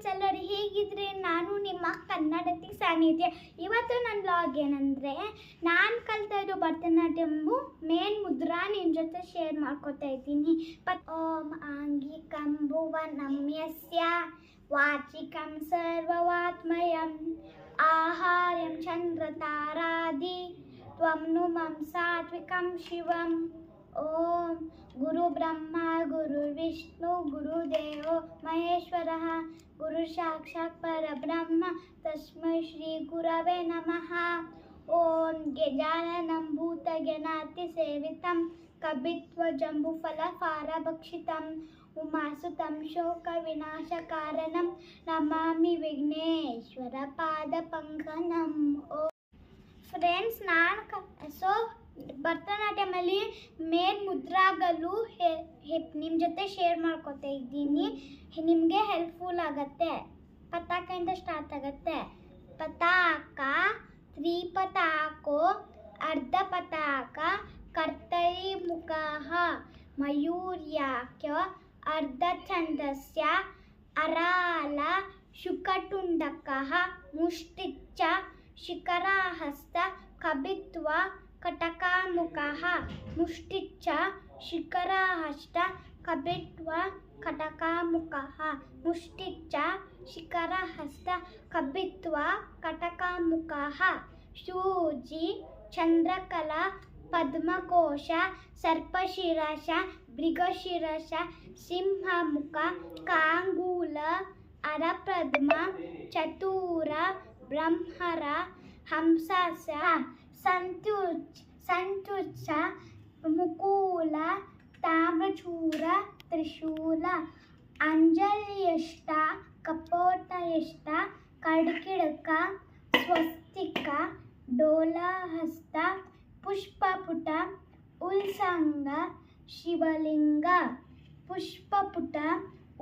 Friends ಎಲ್ಲರೂ ಹೇಗಿದ್ರೆ? ನಾನು ನಿಮ್ಮ ಕನ್ನಡತಿ ಸಾನಿಧ್ಯ. ಇವತ್ತು ನನ್ನ ಲಾಗ್ ಏನಂದರೆ, ನಾನು ಕಲ್ತಾ ಇರೋ ಭರತನಾಟ್ಯಂಬು ಮೇನ್ ಮುದ್ರಾ ನಿಮ್ಮ ಜೊತೆ ಶೇರ್ ಮಾಡ್ಕೊತಾ ಇದ್ದೀನಿ. ಪತ್ ಓಂ ಆಂಗಿಕಂಬುವ ನಮ್ಯಸ್ಯ ವಾಚಿಕಂ ಸರ್ವವಾತ್ಮಯಂ. ಆಹಾರ್ಯಂ ಚಂದ್ರತಾರಾದಿ ತ್ವಂ ನು ಮಂ ಸಾತ್ವಿಕಂ ಶಿವಂ. ओम गुरु ब्रह्मा, गुरु ॐ गुरुब्रह्मा गुरुर्विष्णु गुरुदेवो महेश्वरः गुरुसाक्षात् परब्रह्म, तस्मै श्रीगुरवे नमः। ॐ गजाननं भूतगणातिसेवितं कवित्वजम्बुफलफारभक्षितम् उमासुतं शोकविनाशकारणं, नमामि विघ्नेश्वरपादपङ्कनम् ओ फ्रेंड्स, नान असो ಭರತನಾಟ್ಯಮಲ್ಲಿ ಮೇನ್ ಮುದ್ರಾಗಲು ನಿಮ್ಮ ಜೊತೆ ಶೇರ್ ಮಾಡ್ಕೊತಾ ಇದ್ದೀನಿ. ನಿಮಗೆ ಹೆಲ್ಪ್ಫುಲ್ ಆಗತ್ತೆ. ಪತಾಕದಿಂದ ಸ್ಟಾರ್ಟ್ ಆಗುತ್ತೆ. ಪತಾಕ, ತ್ರಿಪತಾಕೋ ಅರ್ಧ ಪತಾಕ ಕರ್ತರಿ ಮುಖ ಅರ್ಧ ಛಂದಸ್ಯ ಅರಾಲ, ಶುಕಟುಂಡಕಃ ಮುಷ್ಟಿಚ್ಚ ಶಿಖರಾಹಸ್ತ ಕಬಿತ್ವ कटकामुखः मुष्टिच्च शिखराहश्च कबिट्वा कटकामुखः हस्त शिखरहस्त कटका कटकामुखः शूजी चंद्रकला पद्मकोश सर्पशिरश सिंह मुख कांगूल अरप्रद्म चतुर ब्रह्मरा हंसस ಸಂತುಚ್ ಸಂತುಚ್ಛ ಮುಕೂಲ ತಾಮ್ರಚೂರ ತ್ರಿಶೂಲ ಅಂಜಲಿಯಷ್ಟ ಕಪೋಟಯಷ್ಟ ಕಡ್ಕಿಡಕ ಸ್ವಸ್ತಿಕ ಡೋಲಹಸ್ತ ಪುಷ್ಪಪುಟ ಉಲ್ಸಂಗ ಶಿವಲಿಂಗ ಪುಷ್ಪಪುಟ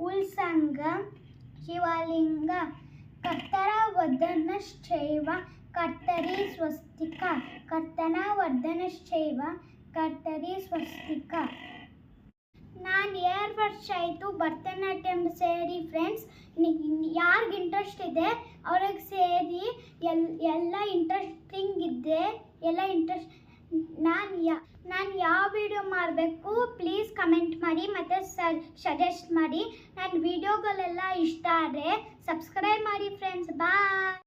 ಉಲ್ಸಂಗ ಶಿವಲಿಂಗ ಕರ್ತರ ವದನಶ್ಚೈವ ಕರ್ತರಿ ಸ್ವಸ್ತಿಕ, ಕರ್ತನ ವರ್ಧನಶ್ಚೈವ, ಕರ್ತರಿ ಸ್ವಸ್ತಿಕ. ನಾನು ಎರಡು ವರ್ಷ ಆಯಿತು ಭರತನಾಟ್ಯಂ ಸೇರಿ ಫ್ರೆಂಡ್ಸ್ ಯಾರಿಗೆ ಇಂಟ್ರೆಸ್ಟ್ ಇದೆ? ಅವ್ರಿಗೆ ಸೇರಿ ಎಲ್, ಎಲ್ಲ ಇಂಟ್ರೆಸ್ಟಿಂಗ್ ಇದೆ. ಎಲ್ಲ ಇಂಟ್ರೆಸ್ಟ್ ನಾನು ಯಾ, ನಾನು ಯಾವ ವಿಡಿಯೋ ಮಾಡಬೇಕು? ಪ್ಲೀಸ್ ಕಮೆಂಟ್ ಮಾಡಿ, ಮತ್ತು ಸಜೆಸ್ಟ್ ಮಾಡಿ. ನನ್ನ ವಿಡಿಯೋಗಳೆಲ್ಲ ಇಷ್ಟ ಆದರೆ ಸಬ್ಸ್ಕ್ರೈಬ್ ಮಾಡಿ ಫ್ರೆಂಡ್ಸ್ ಬಾಯ್